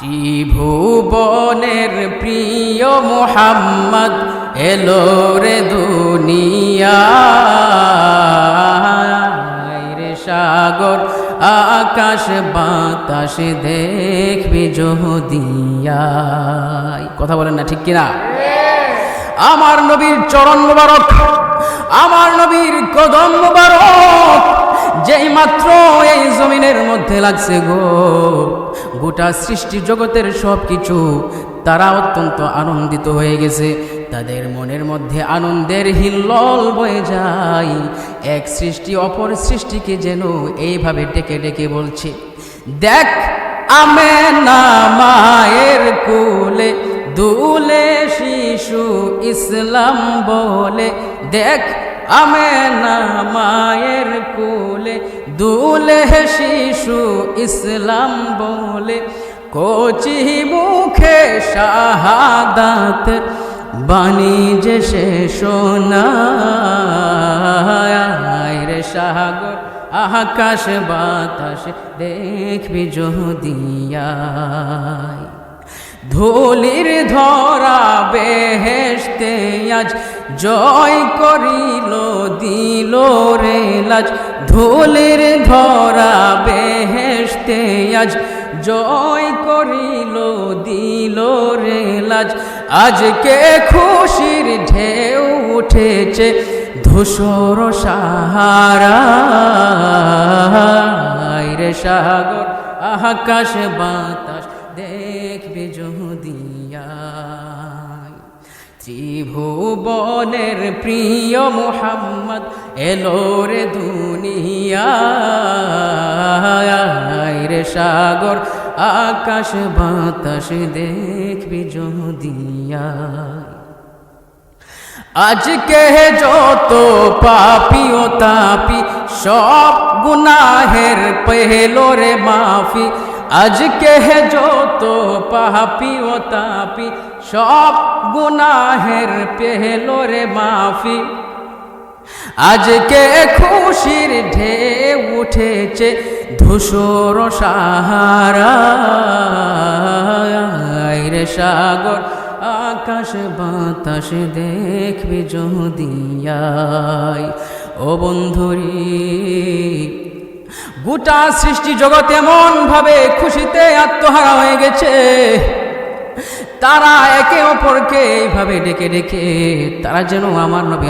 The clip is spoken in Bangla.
ত্রিভুবনের প্রিয় মোহাম্মদ এলো রে দুনিয়া। রে সাগর, আকাশ, বাতাস দেখবি জহদিয়ায়। কথা বলেন না, ঠিক কিনা? আমার নবীর চরণ মুবারক, আমার নবীর কদম মুবারক যেই মাত্র এই জমিনের মধ্যে লাগছে গো। গোটা সৃষ্টি জগতের সব কিছু তারা অত্যন্ত আনন্দিত হয়ে গেছে। তাদের মনের মধ্যে আনন্দের হিল্লল বয়ে যায়। এক সৃষ্টি অপর সৃষ্টিকে যেন এইভাবে ডেকে ডেকে বলছে, দেখ আমে না মায়ের কোলে, দুলে শিশু ইসলাম বলে। দেখ আমে না দুলে শিশু ইসলাম বলে, কোচি মুখে শাহাদাত বাণী যে সে সোনায় রে সাগর, আকাশ বাতাস দেখবি যদিয়ায় ধুলির ধরা বেহেশতে আজ জয় করিল, দিল রে লাজ। ধুলির ধরা বেহেশতে আজ জয় করিল, দিল রে লাজ। আজকে খুশির ঢেউ উঠেছে ধূসর সাহারা। রে সাগর, আকাশ বাতাস। দেখবে ত্রিভুবনের প্রিয় মোহাম্মদ এলো রে দুনিয়ায়। রে সাগর, আকাশ, বাতাস দেখবি যদিয়ায় আজকে যত পাপি ও তাপি, সব গুনাহের পেহলো রে মাফি। আজকে যত পাপি ও তাপি, সব গুনাহের পেহলো রে মাফি। আজকে খুশির ঢে উঠেছে ধূসর সাহারা। রে সাগর, আকাশ বাতাস দেখবি যদিয়ায় ও বন্ধুরি গোটা সৃষ্টি জগৎ এমন ভাবে খুশিতে আত্মহারা হয়ে গেছে। তারা একে অপরকে এইভাবে ডেকে ডেকে তারা যেন আমার নবী